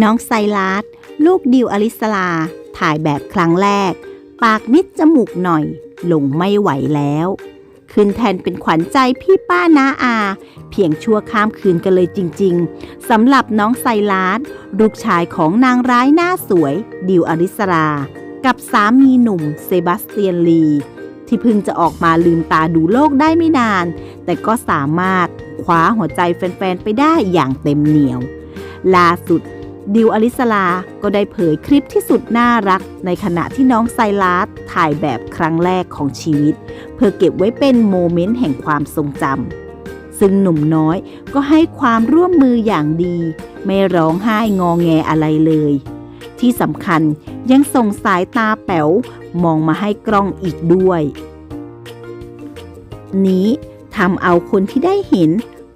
น้องไซรัสลูกดิวอลิสลา ถ่ายแบบครั้งแรก ปากนิดจมูกหน่อย ลงไม่ไหวแล้ว ขึ้นแทนเป็นขวัญใจพี่ป้านาอา เพียงชั่วข้ามคืนกันเลยจริง ๆสำหรับน้องไซรัสลูกชายของนางร้ายหน้าสวย ดิวอลิสลา กับสามีหนุ่มเซบาสเตียนลี ที่เพิ่งจะออกมาลืมตาดูโลกได้ไม่นาน แต่ก็สามารถคว้าหัวใจแฟนๆไปได้อย่างเต็มเหนียวล่าสุด ดิวอลิสลา ก็ได้เผยคลิปที่สุดน่ารัก ในขณะที่น้องไซรัสถ่ายแบบครั้งแรกของชีวิต เพื่อเก็บไว้เป็นโมเมนต์แห่งความทรงจำซึ่งหนุ่มน้อยก็ให้ความร่วมมืออย่างดี ไม่ร้องไห้งอแงอะไรเลย ที่สำคัญยังส่งสายตาแป๋วมองมาให้กล้องอีกด้วย นี้ทำเอาคนที่ได้เห็น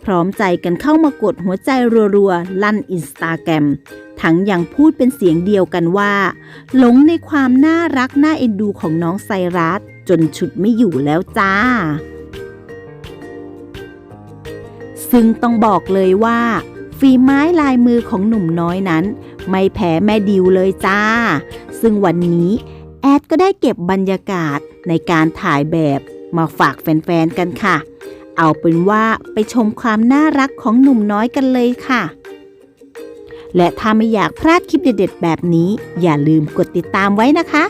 พร้อมใจกันเข้ามากดหัวใจรัวๆ ลั่นอินสตาแกรม ทั้งยังพูดเป็นเสียงเดียวกันว่า หลงในความน่ารักน่าเอ็นดูของน้องไซรัสจนฉุดไม่อยู่แล้วจ้า ซึ่งต้องบอกเลยว่า ฝีไม้ลายมือของหนุ่มน้อยนั้น ไม่แพ้แม่ดิวเลยจ้า ซึ่งวันนี้ แอดก็ได้เก็บบรรยากาศในการถ่ายแบบมาฝากแฟนๆกันค่ะ เอาเป็นว่าไปชมความน่ารักของหนุ่มน้อยกันเลยค่ะ และถ้าไม่อยากพลาดคลิปเด็ดๆแบบนี้ อย่าลืมกดติดตามไว้นะคะ